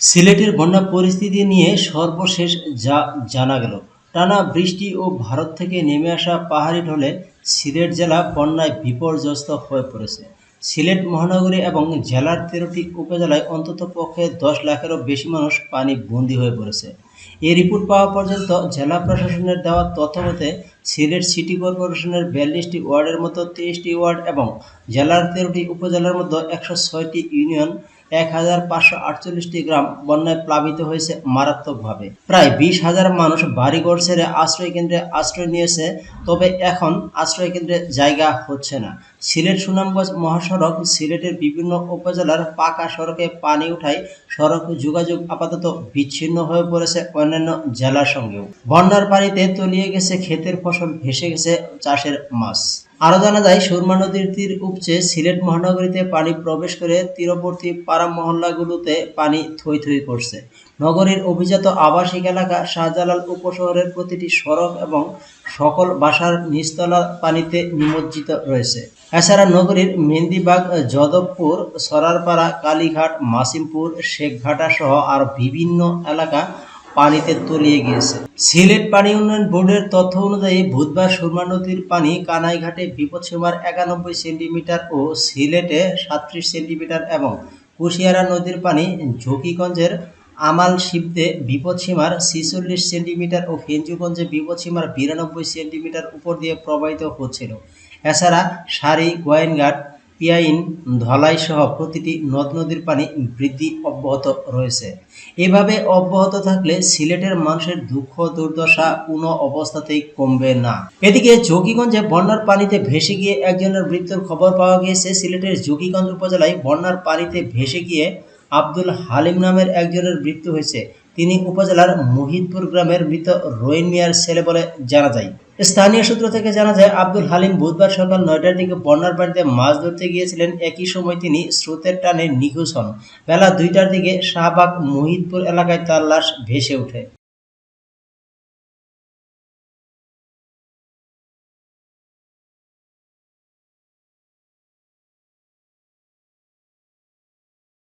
সিলেটের বন্যা পরিস্থিতি নিয়ে সর্বশেষ যা জানা গেল। টানা বৃষ্টি ও ভারত থেকে নেমে আসা পাহাড়ি ঢলে সিলেট জেলা বন্যায় বিপর্যস্ত হয়ে পড়েছে। সিলেট মহানগরী এবং জেলার তেরোটি উপজেলায় অন্তত পক্ষে দশ লাখেরও বেশি মানুষ পানি বন্দী হয়ে পড়েছে। এই রিপোর্ট পাওয়া পর্যন্ত জেলা প্রশাসনের দেওয়া তথ্য মতে, সিলেট সিটি কর্পোরেশনের বিয়াল্লিশটি ওয়ার্ডের মতো তেইশটি ওয়ার্ড এবং জেলার তেরোটি উপজেলার মধ্যে একশো ছয়টি ইউনিয়ন এক হাজার পাঁচশো আটচল্লিশটি গ্রাম বন্যায় প্লাবিত হয়েছে মারাত্মকভাবে। প্রায় বিশ হাজার মানুষ বাড়িঘর ছেড়ে আশ্রয় কেন্দ্রে আশ্রয় নিয়েছে, তবে এখন আশ্রয় কেন্দ্রে জায়গা হচ্ছে না। সিলেট সুনামগঞ্জ মহাসড়ক সিলেটের বিভিন্ন উপজেলার পাকা সড়কে পানি উঠায় সড়ক যোগাযোগ আপাতত বিচ্ছিন্ন হয়ে পড়েছে অন্যান্য জেলার সঙ্গেও। বন্যার পানিতে তলিয়ে গেছে ক্ষেতের ফসল, ভেসে গেছে চাষের মাছ। আরও জানা যায়, সুরমা নদীর তীর উপচে সিলেট মহানগরীতে পানি প্রবেশ করে তীরবর্তী পাড়া মহল্লাগুলোতে পানি থই থই করছে। নগরীর অভিজাত আবাসিক এলাকা শাহজালাল উপশহরের প্রতিটি সড়ক এবং সকল বাসার নিচতলা পানিতে নিমজ্জিত রয়েছে। এছাড়া নগরীর মেহেন্দিবাগ, যদবপুর, সরারপাড়া, কালীঘাট, মাসিমপুর, শেখঘাটা সহ আর বিভিন্ন এলাকা পানিতে তলিয়ে গিয়েছে। সিলেট পানি উন্নয়ন বোর্ডের তথ্য অনুযায়ী বুধবার সুরমা নদীর পানি কানাইঘাটে বিপদসীমার একানব্বই সেন্টিমিটার ও সিলেটে সাতত্রিশ সেন্টিমিটার এবং কুশিয়ারা নদীর পানি ঝুঁকিগঞ্জের আমাল শিবদে বিপদসীমার ছিচল্লিশ সেন্টিমিটার ও ফেঞ্চুগঞ্জে বিপদসীমার বিরানব্বই সেন্টিমিটার উপর দিয়ে প্রবাহিত হচ্ছিল। এছাড়া সারি গোয়েনঘাট পিয়াইন ধলাই সহ প্রতিটি নদ নদীর পানি বৃদ্ধি অব্যাহত রয়েছে। এভাবে অব্যাহত থাকলে সিলেটের মানুষের দুঃখ, দুর্দশা কোনো অবস্থাতেই কমবে না। এদিকে জকিগঞ্জে বন্যার পানিতে ভেসে গিয়ে একজনের মৃত্যুর খবর পাওয়া গিয়েছে। সিলেটের জকিগঞ্জ উপজেলায় বন্যার পানিতে ভেসে গিয়ে আব্দুল হালিম নামের একজনের মৃত্যু হয়েছে। তিনি উপজেলার মুহিদপুর গ্রামের মৃত রোহিন মিয়ার ছেলে বলে জানা যায়। স্থানীয় সূত্র থেকে জানা যায়, আব্দুল হালিম বুধবার সকাল নয়টার দিকে বন্যার বাড়িতে মাছ ধরতে গিয়েছিলেন। একই সময় তিনি স্রোতের টানে নিখোঁজ হন। বেলা দুইটার দিকে শাহবাগ মুহিদপুর এলাকায় তার লাশ ভেসে ওঠে।